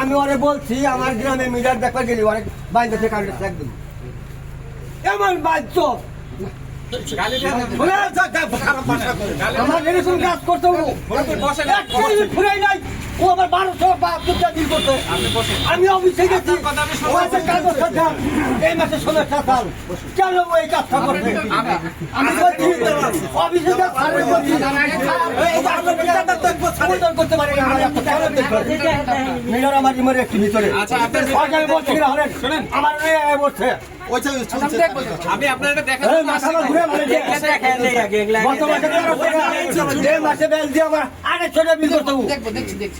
আমি ওরে বলছি আমার গ্রামে মিটার দেখবার গেলি অনেক বাইন্দা থেকে কারেন্ট একদম। এমন বাধ্য। আমার কাজ করতে হব। ফুরাই নাই। ও আমার বারোশো বা দুটা দিন করতে আমি অফিসে গেছি। ও আছে কাগজ এই মাসে সময় খাতাল কেন ও এই কাজটা করবে? আমি বলছি আমি আপনার।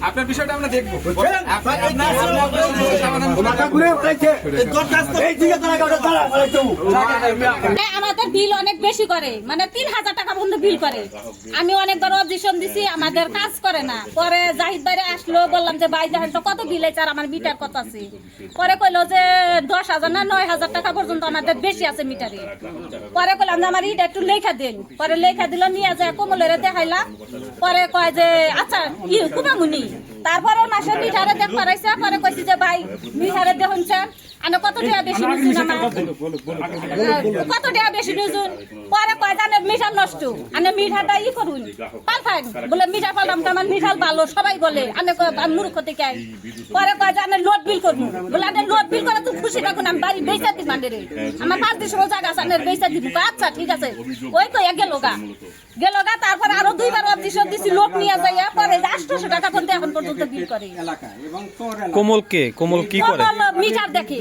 আপনার বিষয়টা আমরা দেখব ঘুরে আমাদের বিল অনেক বেশি করে। মানে তিন হাজার টাকা পর্যন্ত বিল করে। আমি অনেকবার অডিশন দিছি, আমাদের কাজ করে না। পরে জাহিদ বাইরে আসলো, বললাম যে, ভাই তো কত বিল আছে আর আমার মিটার কত আছে? পরে কইলো যে, দশ হাজার না, নয় হাজার টাকা পর্যন্ত আমাদের বেশি আছে মিটারে পরে কইলাম যে, আমার ইটা একটু লেখা দিন। পরে লেখা দিল, নিয়ে যায়, কোমলের দেখাইলাম। পরে কয় যে আচ্ছা ই, কুমামুনি। তারপরে মাসে মিঠারে দেখ পারাইছে। পরে কইছি যে, ভাই মিঠারে দেখুন আমি কত টাকা বেশি নিচ্ছি না কত টাকা বেশি নিয়েছুন পরে কয় জানে মিঠা নষ্ট। আনে মিঠাটা ই করুন। পাল্টান বলে মিঠা পাল্টাম তো আমার মিঠাল ভালো সবাই বলে আনে মূর্খ থেকে পরে কয় জানে লোড বিল করব। বলে আনে লোড বিল করে তুই খুশি থাকুন আমি বাড়ি বেচা দিই মানে রে। আমার পাঁচ দিন সময় জায়গা আছে আনের বেচা দিব আচ্ছা ঠিক আছে। ওই তো গেল গা। গেল গা তারপরে আরও দুইবার অবজিশন দিছি লোক নিয়ে যাইয়া পরে আটশোশো টাকা পর্যন্ত এখন পর্যন্ত বিল করে। কোমল কে? কোমল কি করে? মিটার দেখে।